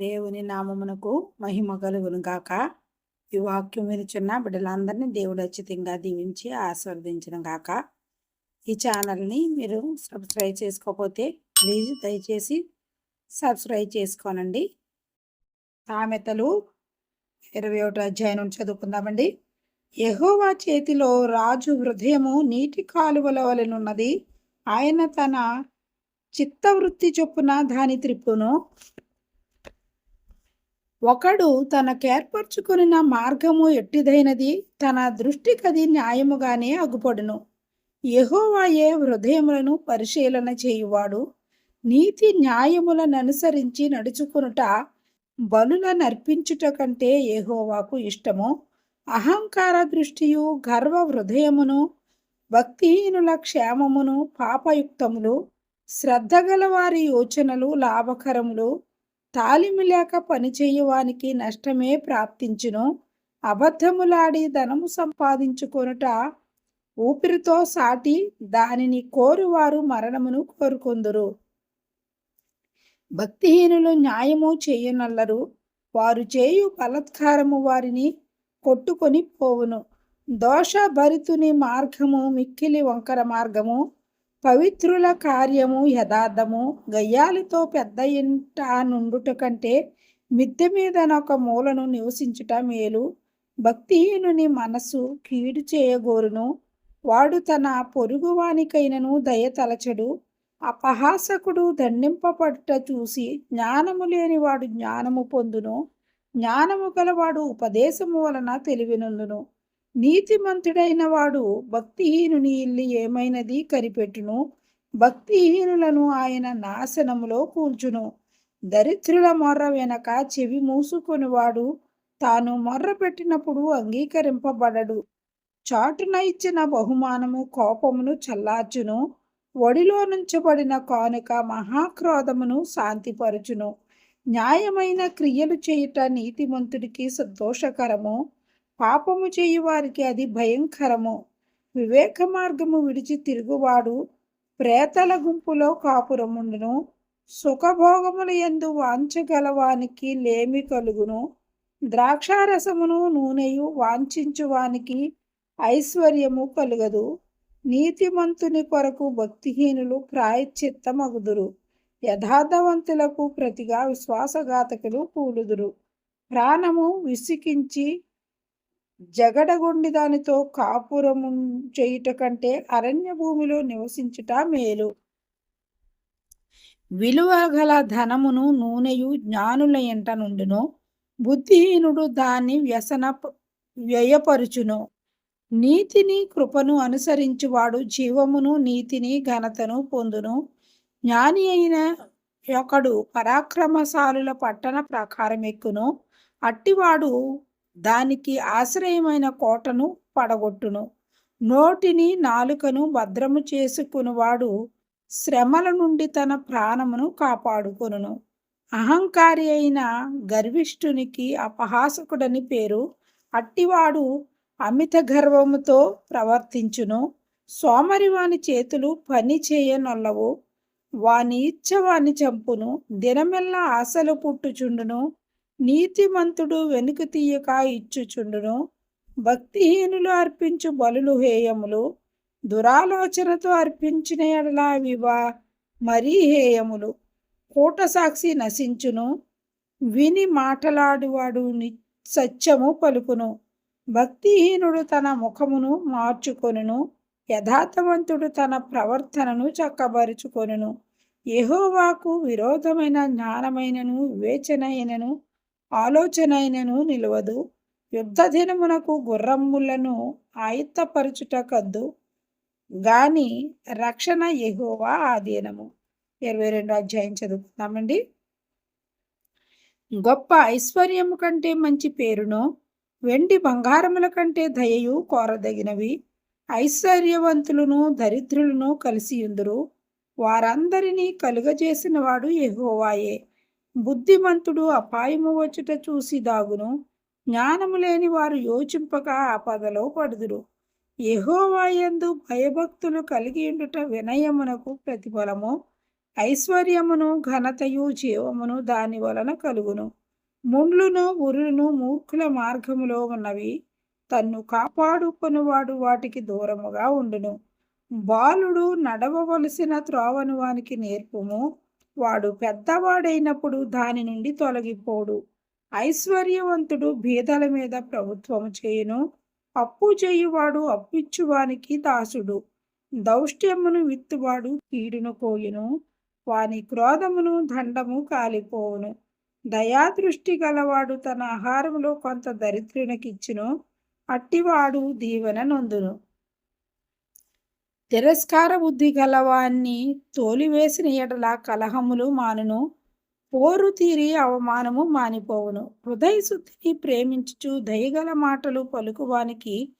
దేవుని నామమునకు మహిమ కలుగును గాక. ఈ వాక్యం వినిచున్న బిడ్డలందరినీ దేవుడు అచ్చితంగా దీవించి ఆస్వాదించడం గాక. ఈ ఛానల్ని మీరు సబ్స్క్రైబ్ చేసుకోకపోతే ప్లీజ్ దయచేసి సబ్స్క్రైబ్ చేసుకోనండి. సామెతలు ఇరవై ఒకటి అధ్యాయం నుంచి చదువుకుందామండి. యహోవా చేతిలో రాజు హృదయము నీటి కాలువల వలెనున్నది ఆయన తన చిత్తవృత్తి చొప్పున దాని త్రిప్పును ఒకడు తనకేర్పరచుకున్న మార్గము ఎట్టిదైనది? తన దృష్టికది న్యాయముగానే అగుపడును. యహోవాయే హృదయములను పరిశీలన చేయువాడు. నీతి న్యాయములను అనుసరించి నడుచుకునుట బలుల నర్పించుట కంటే ఏహోవాకు ఇష్టము. అహంకార దృష్టియు గర్వ హృదయమును భక్తిహీనుల క్షేమమును పాపయుక్తములు శ్రద్ధగల వారి యోచనలు లాభకరములు తాలిమి లేక పనిచేయువానికి నష్టమే ప్రాప్తించును. అబద్ధములాడి ధనము సంపాదించుకొనుట ఊపిరితో సాటి దానిని కోరువారు మరణమును కోరుకొందురు. భక్తిహీనులు న్యాయము చేయనల్లరు. వారు చేయు బలత్కారము వారిని కొట్టుకొని పోవును. దోషభరితుని మార్గము మిక్కిలి వంకర మార్గము. పవిత్రుల కార్యము యథార్థము. గయ్యాలితో పెద్ద ఇంట నుండుట కంటే మిద్దె మీదనొక మూలను నివసించుట మేలు. భక్తిహీనుని మనసు కీడు చేయగోరును. వాడు తన పొరుగువానికైనను దయతలచడు అపహాసకుడు దండింపబడుట చూసి జ్ఞానము లేనివాడు జ్ఞానము పొందును. జ్ఞానము గలవాడు ఉపదేశము వలన తెలివినందును. నీతిమంతుడైన వాడు భక్తిహీనుని ఇల్లు ఏమైనది కనిపెట్టును. భక్తిహీనులను ఆయన నాశనములో కూల్చును. దరిద్రుల మొర్ర వెనక చెవి మూసుకొనివాడు. తాను మొర్ర పెట్టినప్పుడు అంగీకరింపబడడు. చాటున ఇచ్చిన బహుమానము కోపమును చల్లార్చును. ఒడిలో నుంచబడిన కానుక మహాక్రోధమును శాంతిపరచును. న్యాయమైన క్రియలు చేయుట నీతిమంతుడికి సంతోషకరము. పాపము చేయు వారికి అది భయంకరము. వివేక మార్గము విడిచి తిరుగువాడు ప్రేతల గుంపులో కాపురముండును. సుఖభోగముల ఎందు వాంచగలవానికి లేమి కలుగును. ద్రాక్షారసమును నూనెయు వాంఛించువానికి ఐశ్వర్యము కలుగదు. నీతిమంతుని కొరకు భక్తిహీనులు ప్రాయశ్చిత్తమగుదురు. యథార్థవంతులకు ప్రతిగా విశ్వాసఘాతకులు కూలుదురు. ప్రాణము విసికించి జగడగొండి దానితో కాపురము చేయుట కంటే అరణ్య భూమిలో నివసించుట మేలు. విలువ గల ధనమును నూనెయు జ్ఞానుల ఎంట నుండును బుద్ధిహీనుడు దాన్ని వ్యసన వ్యయపరుచును. నీతిని కృపను అనుసరించువాడు జీవమును నీతిని ఘనతను పొందును. జ్ఞాని అయిన ఒకడు పరాక్రమశాలుల పట్టణ ప్రకారం ఎక్కును అట్టివాడు దానికి ఆశ్రయమైన కోటను పడగొట్టును. నోటిని నాలుకను భద్రము చేసుకునివాడు శ్రమల నుండి తన ప్రాణమును కాపాడుకొనును. అహంకారి అయిన గర్విష్ఠునికి అపహాసకుడని పేరు అట్టివాడు అమిత గర్వముతో ప్రవర్తించును. సోమరి వాని చేతులు పని చేయనొల్లవు. వాని ఇచ్చ వాని చంపును. దినమెల్లా ఆశలు పుట్టుచుండును. నీతిమంతుడు వెనుక తీయక ఇచ్చుచుండును. భక్తిహీనులు అర్పించు బలులు హేయములు దురాలోచనతో అర్పించిన ఎడలా వివా మరీ హేయములు. కూటసాక్షి నశించును విని మాటలాడువాడు సత్యము పలుకును. భక్తిహీనుడు తన ముఖమును మార్చుకొనును యథార్థవంతుడు తన ప్రవర్తనను చక్కబరుచుకొనును. యహోవాకు విరోధమైన జ్ఞానమైనను వివేచనైనను ఆలోచనైనను నిలవదు. యుద్ధ దినమునకు గుర్రములను ఆయుత్తపరచుట కద్దు గాని రక్షణ ఎహోవా ఆధీనము. ఇరవై రెండు అధ్యాయం చదువుకుందామండి. గొప్ప ఐశ్వర్యము కంటే మంచి పేరును వెండి బంగారముల కంటే దయయు కోరదగినవి. ఐశ్వర్యవంతులను దరిద్రులను కలిసియుందురు. వారందరినీ కలుగజేసిన వాడు ఎహోవాయే బుద్ధిమంతుడు అపాయము వచ్చుట చూసి దాగును. జ్ఞానము లేని వారు యోచింపక ఆపదలో పడుదురు. యహోవాయందు భయభక్తులు కలిగి ఉండుట వినయమునకు ప్రతిఫలము. ఐశ్వర్యమును ఘనతయు జీవమును దాని వలన కలుగును. ముండ్లును ఉరులను మూర్ఖుల మార్గములో ఉన్నవి. తన్ను కాపాడుకొనువాడు వాటికి దూరముగా ఉండును. బాలుడు నడవవలసిన త్రోవను వానికి నేర్పుము. వాడు పెద్దవాడైనప్పుడు దాని నుండి తొలగిపోడు. ఐశ్వర్యవంతుడు బీదల మీద ప్రభుత్వము చేయును. అప్పు చేయువాడు అప్పిచ్చువానికి దాసుడు. దౌష్ట్యమును విత్తువాడు కీడును కోయును వాని క్రోధమును దండము కాలిపోవును. దయాదృష్టి గలవాడు తన ఆహారములో కొంత దరిద్రునికిచ్చును. అట్టివాడు దీవెన నొందును. తిరస్కార బుద్ధి గలవాన్ని తోలివేసిన ఎడల కలహములు మానును. పోరు తీరి అవమానము మానిపోవును. హృదయ శుద్ధిని ప్రేమించుచు దయగల మాటలు పలుకువానికి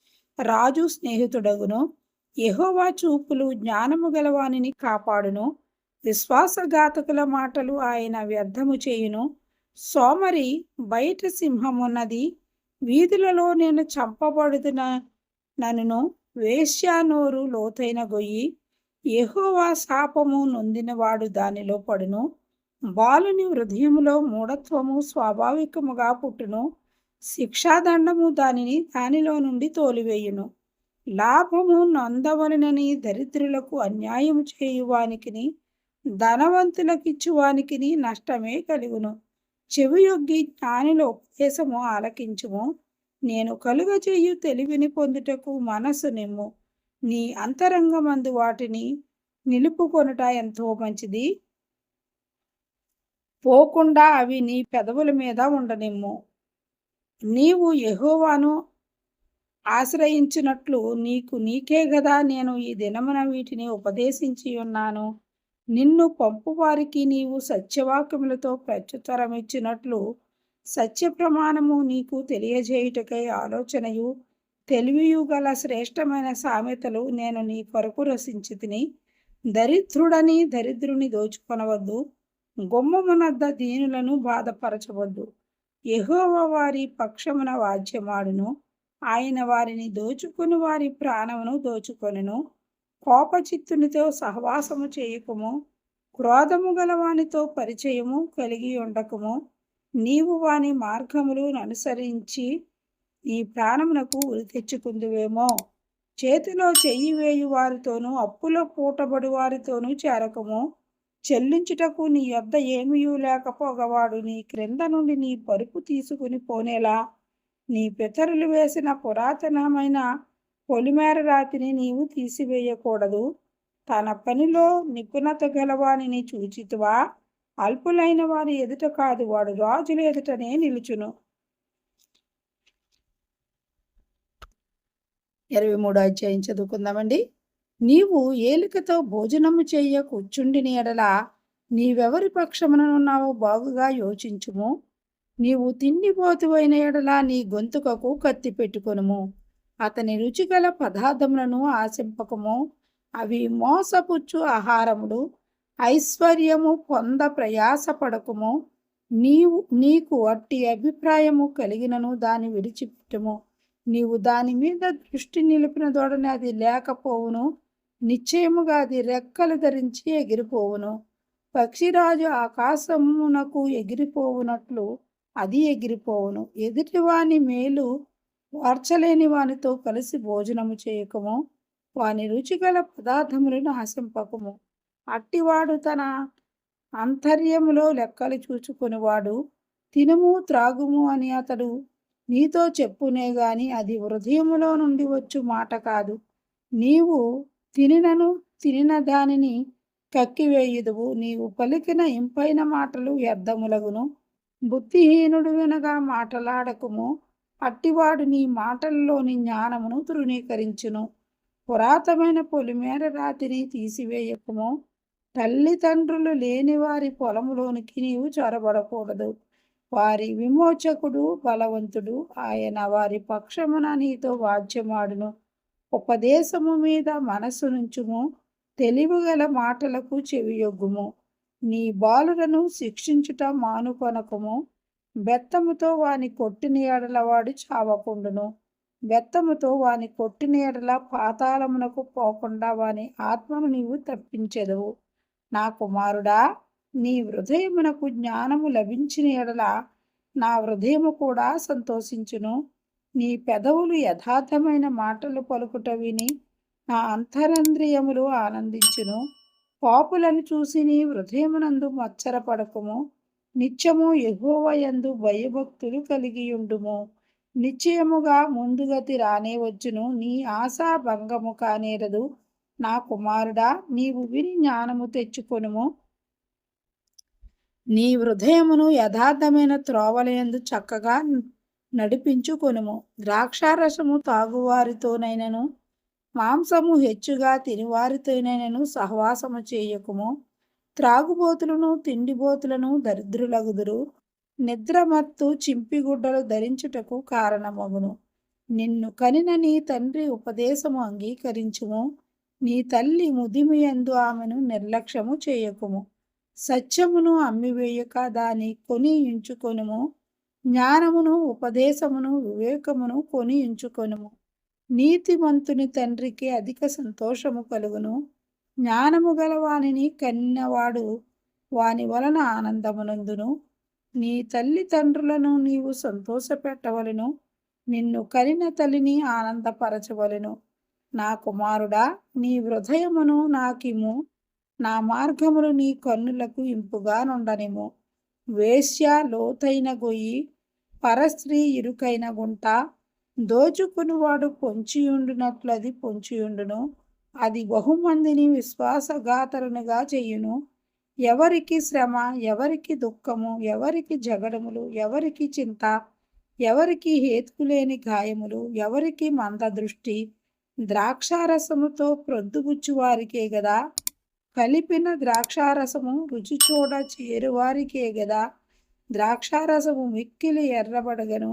రాజు స్నేహితుడగును. యహోవా చూపులు జ్ఞానము గలవానిని కాపాడును. విశ్వాసఘాతకుల మాటలు ఆయన వ్యర్థము చేయును. సోమరి బయట సింహమున్నది. వీధులలో నేను చంపబడుతున్న నన్ను. వేశ్యానోరు లోతైన గొయ్యి. ఎహోవా శాపము నొందినవాడు దానిలో పడును. బాలుని హృదయములో మూఢత్వము స్వాభావికముగా పుట్టును. శిక్షాదండము దానిని దానిలో నుండి తోలివేయును. లాభము నొందవలనని దరిద్రులకు అన్యాయం చేయువానికిని ధనవంతులకిచ్చువానికిని నష్టమే కలుగును. చెవియొగ్గి జ్ఞానిలో ఉపదేశము ఆలకించుము. నేను కలుగజేయు తెలివిని పొందుటకు మనసు నిమ్ము నీ అంతరంగమందు వాటిని నిలుపుకొనుట ఎంతో మంచిది. పోకుండా అవి నీ పెదవుల మీద ఉండనిమ్ము. నీవు యహోవాను ఆశ్రయించినట్లు నీకు నీకే గదా నేను ఈ దినమున వీటిని ఉపదేశించి ఉన్నాను. నిన్ను పంపువారికి నీవు సత్యవాక్యములతో ప్రత్యుత్తరమిచ్చినట్లు సత్య ప్రమాణము నీకు తెలియజేయుటకై ఆలోచనయు తెలివియు గల శ్రేష్టమైన సామెతలు నేను నీ కొరకు రసించి తిని దరిద్రుడని దరిద్రుని దోచుకొనవద్దు గుమ్మమునద్ద దీనులను బాధపరచవద్దు. ఎహోవ వారి పక్షమున వాద్యమాడును ఆయన వారిని దోచుకుని వారి ప్రాణమును దోచుకొనును. కోపచిత్తునితో సహవాసము చేయకము క్రోధము గలవానితో పరిచయము కలిగి ఉండకము. నీవు వాని మార్గములను అనుసరించి నీ ప్రాణమునకు ఉరి తెచ్చుకుందువేమో. చేతిలో చెయ్యి వేయు వారితోనూ అప్పులో పూటబడి వారితోనూ చేరకము. చెల్లించుటకు నీ యొద్ద ఏమీ లేకపోగవాడు నీ క్రింద నుండి నీ పరుపు తీసుకుని పోనేలా. నీ పితరులు వేసిన పురాతనమైన పొలిమేర రాతిని నీవు తీసివేయకూడదు. తన పనిలో నిపుణత గలవానిని చూచితువా? అల్పులైన వారి ఎదుట కాదు వాడు రాజుల ఎదుటనే నిలుచును. ఇరవై మూడు అధ్యాయం చదువుకుందామండి. నీవు ఏలికతో భోజనము చేయ కూర్చుండిని ఎడల నీవెవరి పక్షముననున్నావో బాగుగా యోచించుము. నీవు తిండిపోతువైన ఎడల నీ గొంతుకకు కత్తి పెట్టుకొనుము. అతని రుచిగల పదార్థములను ఆశింపకము. అవి మోసపుచ్చు ఆహారముడు ఐశ్వర్యము పొంద ప్రయాసపడకము. నీవు నీకు అట్టి అభిప్రాయము కలిగినను దాని విడిచిపెట్టము. నీవు దాని మీద దృష్టి నిలిపిన దోడని అది లేకపోవును. నిశ్చయముగా అది రెక్కలు ధరించి ఎగిరిపోవును. పక్షిరాజు ఆకాశమునకు ఎగిరిపోవునట్లు అది ఎగిరిపోవును. ఎదుటివాని మేలు వార్చలేని వానితో కలిసి భోజనము చేయకము. వాని రుచిగల పదార్థములను ఆశింపకము అట్టివాడు తన అంతర్యములో లెక్కలు చూచుకునివాడు తినుము త్రాగుము అని అతడు నీతో చెప్పునే గాని అది హృదయములో నుండి వచ్చు మాట కాదు. నీవు తినినను తినిన దానిని కక్కివేయుదువు. నీవు పలికిన ఇంపైన మాటలు వ్యర్థములగును. బుద్ధిహీనుడు వినగా మాటలాడకుము. అట్టివాడు నీ మాటల్లోని జ్ఞానమును తృణీకరించును. పురాతనమైన పొలిమేర రాతిని తీసివేయకుము. తల్లిదండ్రులు లేని వారి పొలంలోనికి నీవు చొరబడకూడదు. వారి విమోచకుడు బలవంతుడు. ఆయన వారి పక్షమున నీతో వాద్యమాడును. ఉపదేశము మీద మనసు నుంచుము. తెలివిగల మాటలకు చెవియొగ్గుము. నీ బాలులను శిక్షించుట మానుకొనకము. బెత్తముతో వాని కొట్టిన ఎడలవాడు చావకుండును. బెత్తముతో వాని కొట్టిన ఎడల పాతాళమునకు పోకుండా వాని ఆత్మను నీవు తప్పించెదవు. నా కుమారుడా నీ హృదయమునకు జ్ఞానము లభించిన ఎడల నా హృదయము కూడా సంతోషించును. నీ పెదవులు యథార్థమైన మాటలు పలుకుట విని నా అంతరంద్రియములు ఆనందించును. పాపులను చూసి నీ హృదయమునందు మచ్చరపడకము. నిత్యము ఎగువయందు భయభక్తులు కలిగియుండుము. నిశ్చయముగా ముందుగతి రానే వచ్చును. నీ ఆశా భంగము కానేరదు. నా కుమారుడా నీవు విని జ్ఞానము తెచ్చుకొనుము. నీ హృదయమును యథార్థమైన త్రోవలయందు చక్కగా నడిపించుకొనుము. ద్రాక్షారసము తాగువారితోనైనను మాంసము హెచ్చుగా తినివారితోనైనను సహవాసము చేయకుము. త్రాగుబోతులను తిండిబోతులను దరిద్రులగుదురు. నిద్రమత్తు చింపిగుడ్డలు ధరించుటకు కారణమగును. నిన్ను కనిన నీ తండ్రి ఉపదేశము అంగీకరించుము. నీ తల్లి ముదిమియందు ఆమెను నిర్లక్ష్యము చేయకుము. సత్యమును అమ్మివేయక దాని కొని ఇంచుకొనుము జ్ఞానమును ఉపదేశమును వివేకమును కొని ఇంచుకొనుము నీతిమంతుని తండ్రికి అధిక సంతోషము కలుగును. జ్ఞానము గల వానిని కన్నవాడు వాని వలన ఆనందమునందును. నీ తల్లిదండ్రులను నీవు సంతోషపెట్టవలను. నిన్ను కనిన తల్లిని ఆనందపరచవలను. నా కుమారుడా నీ హృదయమును నాకిము నా మార్గములు నీ కన్నులకు ఇంపుగా నుండనిము వేశ్య లోతైన గొయ్యి పరస్త్రీ ఇరుకైన గుంట దోచుకునివాడు పొంచియుండునట్లది పొంచియుండును. అది బహుమందిని విశ్వాసఘాతరునిగా చెయ్యును ఎవరికి శ్రమ ఎవరికి దుఃఖము ఎవరికి జగడములు ఎవరికి చింత ఎవరికి హేతుకులేని గాయములు ఎవరికి మందదృష్టి ద్రాక్షారసముతో ప్రొద్దుగుచ్చువారికే గదా? కలిపిన ద్రాక్షారసము రుచి చూడ చేరువారికే గదా? ద్రాక్షారసము మిక్కిలి ఎర్రబడగను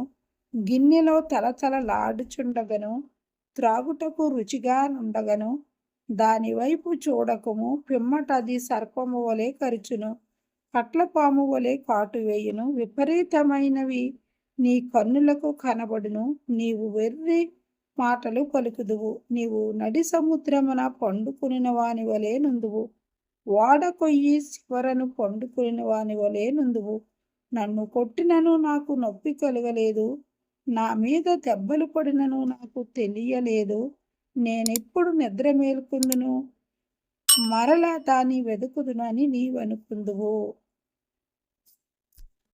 గిన్నెలో తలతలలాడుచుండగను త్రాగుటకు రుచిగా నుండగను దానివైపు చూడకము పిమ్మటది సర్పము వలె కరుచును కట్లపాము వలె కాటువేయును విపరీతమైనవి నీ కన్నులకు కనబడును నీవు వెర్రి మాటలు పలుకుదువు. నీవు నడి సముద్రమున పండుకునిన వాని వలె నుందువు. వాడ కొయ్యి చివరను పండుకుని వాని వలె నుందువు. నన్ను కొట్టినను నాకు నొప్పి కలగలేదు. నా మీద దెబ్బలు పడినను నాకు తెలియలేదు. నేనెప్పుడు నిద్ర మేలుకుందును? మరలా దాన్ని వెతుకుదునని నీవనుకుందువు.